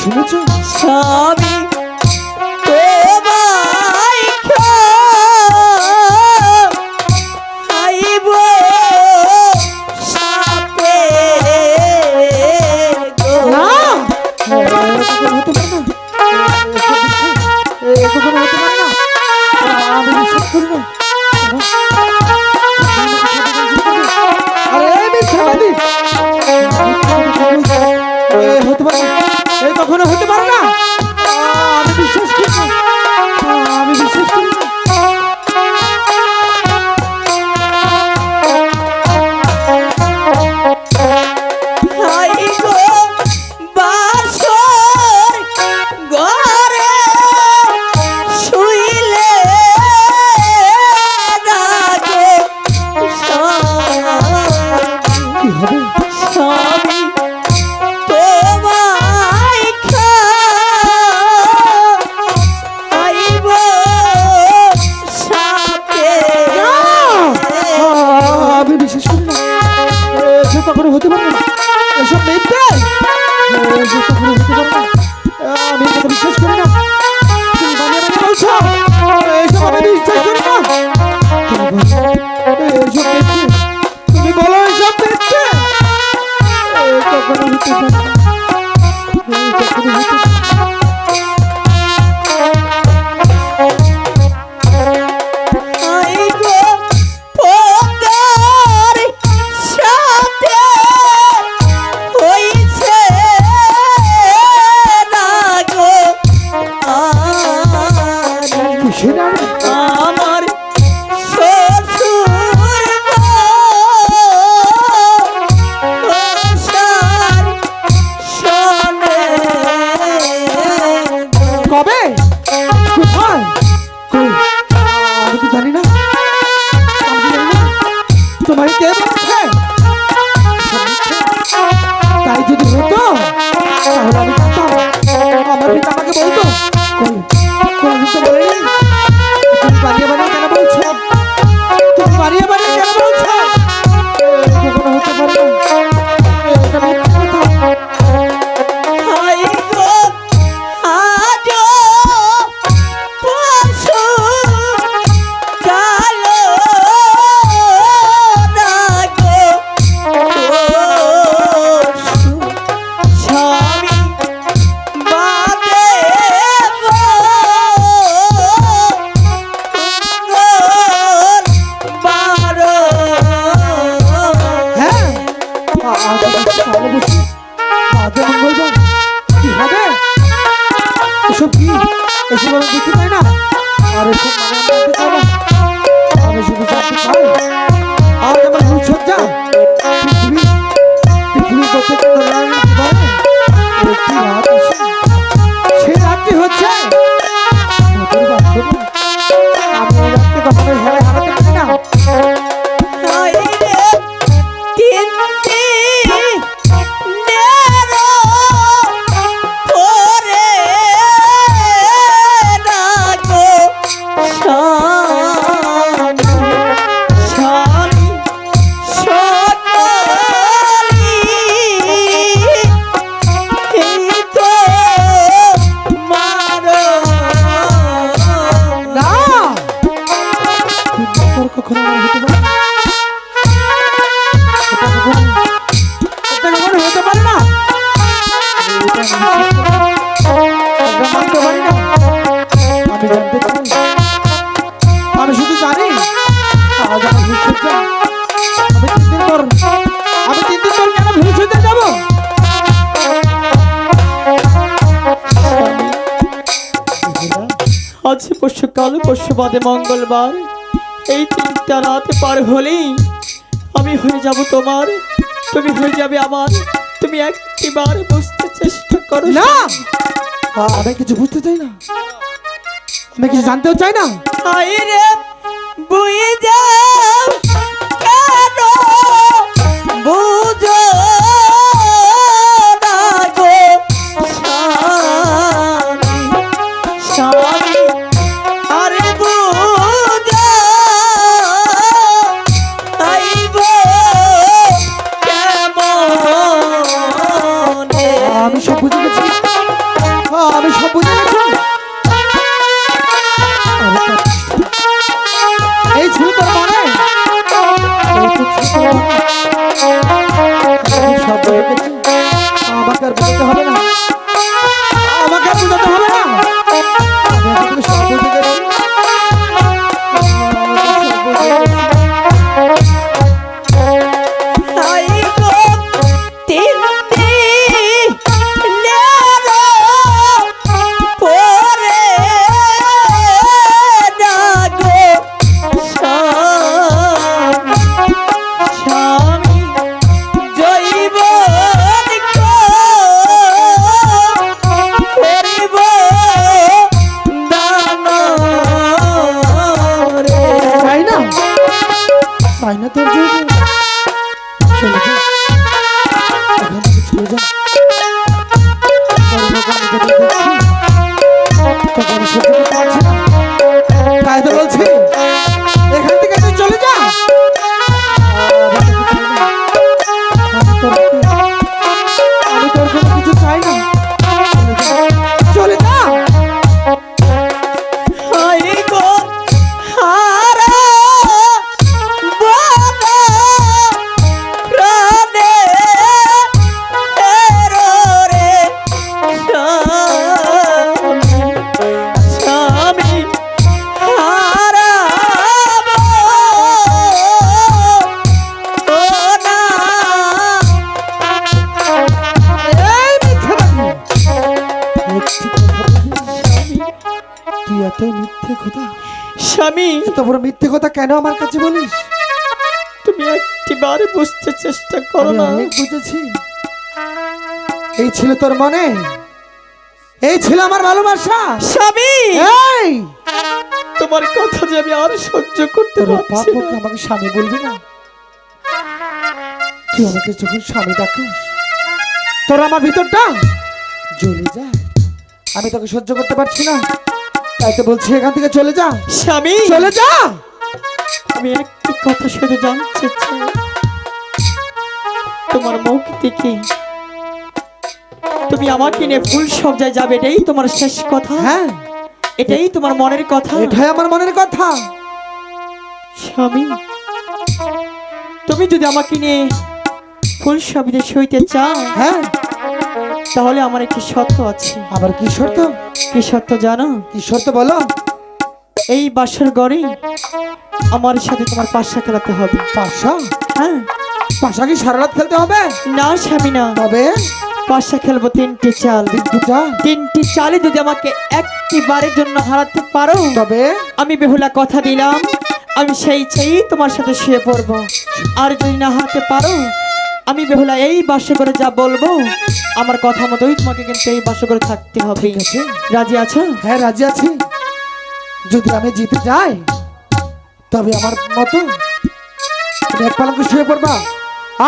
শুনেছ স্বামী আমি সব করব বাদে মঙ্গলবার। এই তিনটা রাত পার হলেই আমি হয়ে যাব তোমার। তুমি হয়ে যাবে আমার। তুমি একবার বুঝতে চেষ্টা করো না! আমি কিছু বুঝতে চাই না। আমি কিছু জানতেও চাই না। বুঝে না তোর কেন আমার কাছে বলিস? তুমি একটিবার বুঝতে চেষ্টা করো না। বুঝেছি। এই ছিল তোর মনে? এই ছিল আমার ভালোবাসা? স্বামী! এই! তোমার কথা যে আমি আর সহ্য করতে পারছি না। আমাকে স্বামী বলবি না? তুই আমাকে যখন স্বামী ডাকিস তোর আমার ভিতরটা জ্বলে যায়। আমি তোকে সহ্য করতে পারছি না। তাই তো বলছি এখান থেকে চলে যা। স্বামী! চলে যা! আমি একটি কথা শুধু জানতে চাই। তোমার মুখ থেকে তুমি আমাকে নিয়ে ফুল সজ্জায় যাবে এটাই তোমার শেষ কথা? হ্যাঁ। এটাই তোমার মনের কথা? এটাই আমার মনের কথা। স্বামী তুমি যদি আমাকে নিয়ে ফুল সবিদে সইতে চাও হ্যাঁ। তাহলে আমার একটি শর্ত আছে। আবার কি শর্ত? কি শর্ত জানো? কি শর্ত বলো? এই বাসর ঘরে আমার সাথে তোমার পাশা খেলাতে হবে। পাশা? হ্যাঁ। পাশা কি সারা রাত খেলতে হবে? না স্বামী না। তবে? পাশা খেলব তিনটি চাল। তিনটি চালে? যদি আমাকে একটি বারের জন্য হারাতে পারো তবে? আমি বেহুলা কথা দিলাম। আমি সেই চেয়েই তোমার সাথে শুয়ে পড়ব। আর যদি না হারাতে পারো আমি বেহুলা এই বাসে করে যা বলব আমার কথা মতোই তোমাকে কিন্তু এই বাসে করে থাকতে হবে। রাজি আছো? হ্যাঁ রাজি আছি। যদি আমি জিতে যাই তবে আমার মতো এক পালঙ্কে শুয়ে পড়বা।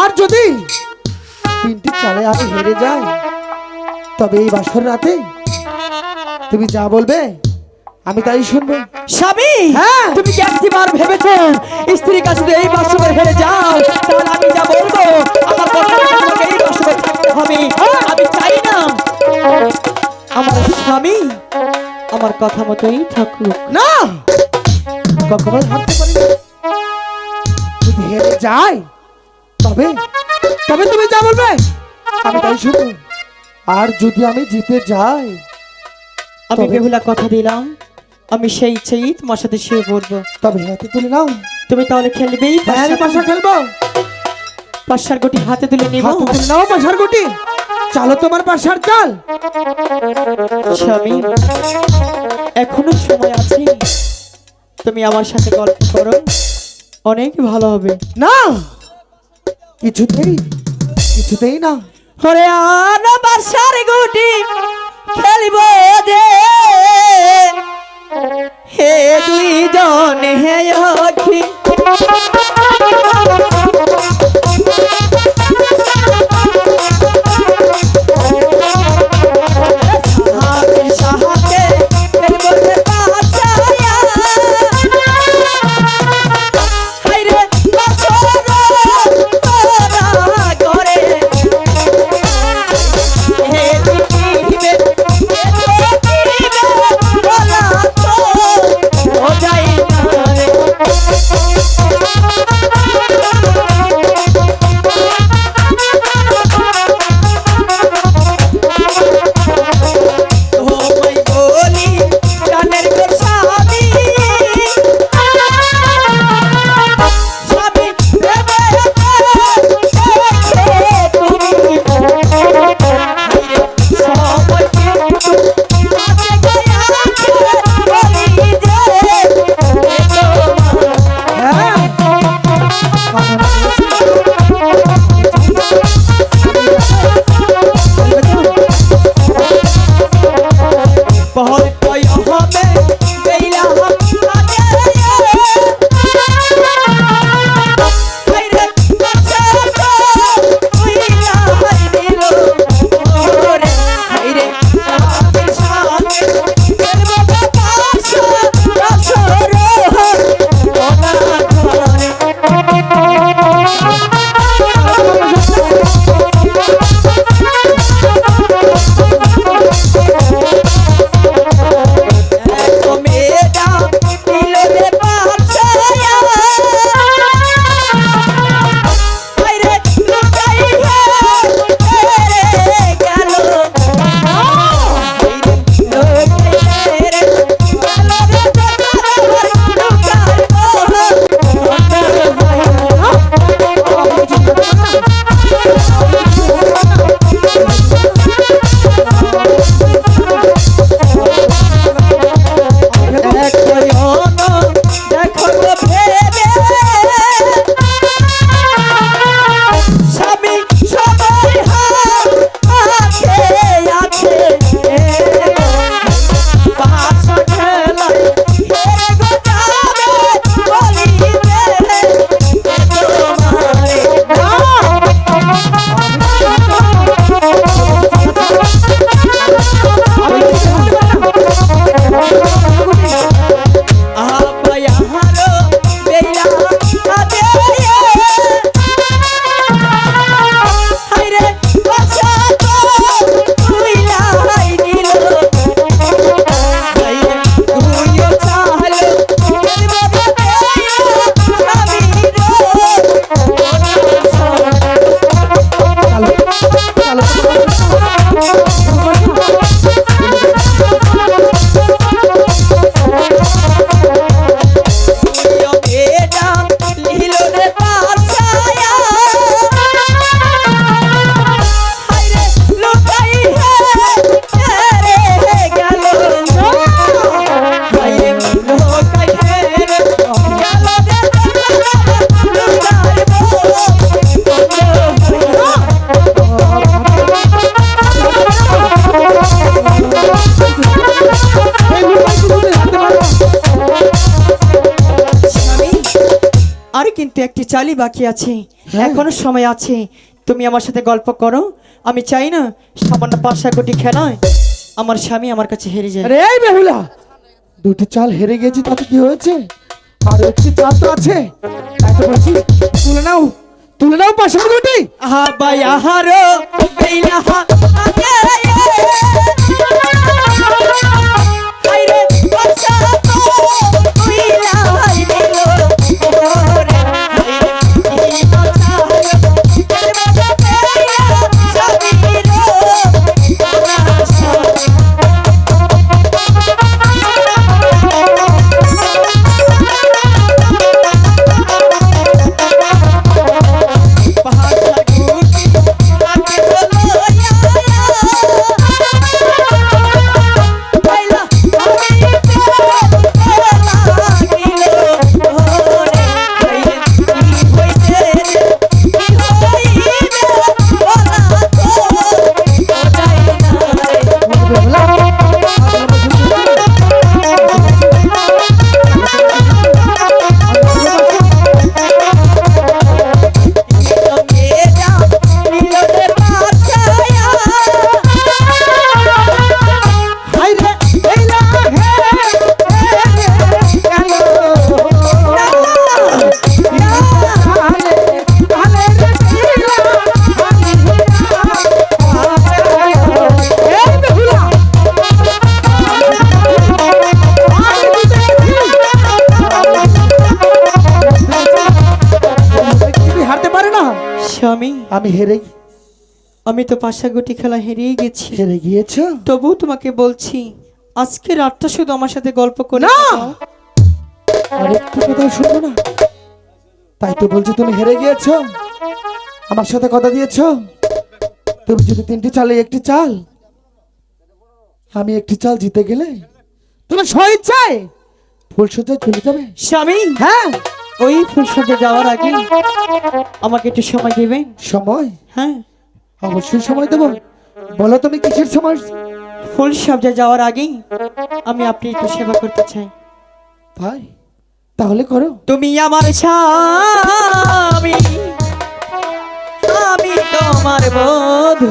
আর যদি তিনটি চালে আমি হেরে যাই তবে এই বাসর রাতে তুমি যা বলবে আমি তাই শুনব। স্বামী হ্যাঁ। তুমি কি একটিবার ভেবেছো স্ত্রীর কাছে যদি এই বাসে করে হেরে যাও তাহলে আমি যা বলব আমার কথা তোমাকে এই বাসে করে থাকতে হবে। আমি চাই না। আমার স্বামী আমার কথা মতোই থাকুক। না! কখনোই হারতে পারি যদি হেরে যাই তবে তবে তুমি যা বলবে আমি তাই শুনব। আর যদি আমি জিতে যাই আমি বেহুলা কথা দিলাম। আমি সেই চেয়েই তোমার সাথে শুয়ে পড়ব তবে হাতে তুলে নাও। তুমি তাহলে খেলবেই হ্যাঁ পাশা খেলব। পাশার গুটি হাতে তুলে নিব। তুলে নাও পাশার গুটি। চালো তোমার পাশার চাল। স্বামী এখনও সময় আছে। তুমি আমার সাথে গল্প করো। অনেক ভালো হবে। না! কিছুতেই কিছুতেই না। হরে আনা বাসার গুটি খেলিব দে হে দুইজন হে অখি। চালই বাকি আছে হ্যাঁ। এখনও সময় আছে তুমি আমার সাথে গল্প করো আমি চাই না সামান্য পাঁচশা কোটি খেলায় আমার স্বামী আমার কাছে হেরে যায় এই বেহুলা দুটি চাল হেরে গেছি তাতে কি হয়েছে আর একটি চাল তো আছে তাই তো বলছি তুলে নাও তুলে নাও পাশে দুটি আহা বাই আহারো বেইলা হা আগে আমি হেরে আমি তো পাশা গুটি খেলা হেরিয়ে গেছি। হেরে গিয়েছো? তবু তোমাকে বলছি আজকে রাতটা শুধু আমার সাথে গল্প করে না! কাটাও। আর একটু কথা শুনব না। তাই তো বলছি তুমি হেরে গিয়েছো। আমার সাথে কথা দিয়েছ। তুমি যদি তিনটি চালে একটি চাল আমি একটি চাল জিতে গেলে তুমি স্বইচ্ছায় ফুল সজ্জায় চলে যাবে। স্বামী! হ্যাঁ! ওই ফুলসজ্জা যাওয়ার আগে আমাকে একটু সময় দেবেন সময়? হ্যাঁ। অবশ্যই সময় দেবো। বলো তুমি কিসের সময়? ফুল সজ্জা যাওয়ার আগেই আমি আপনি একটু সেবা করতে চাই। ভাই তাহলে করো। তুমি আমার স্বামী আমি তোমার বধূ।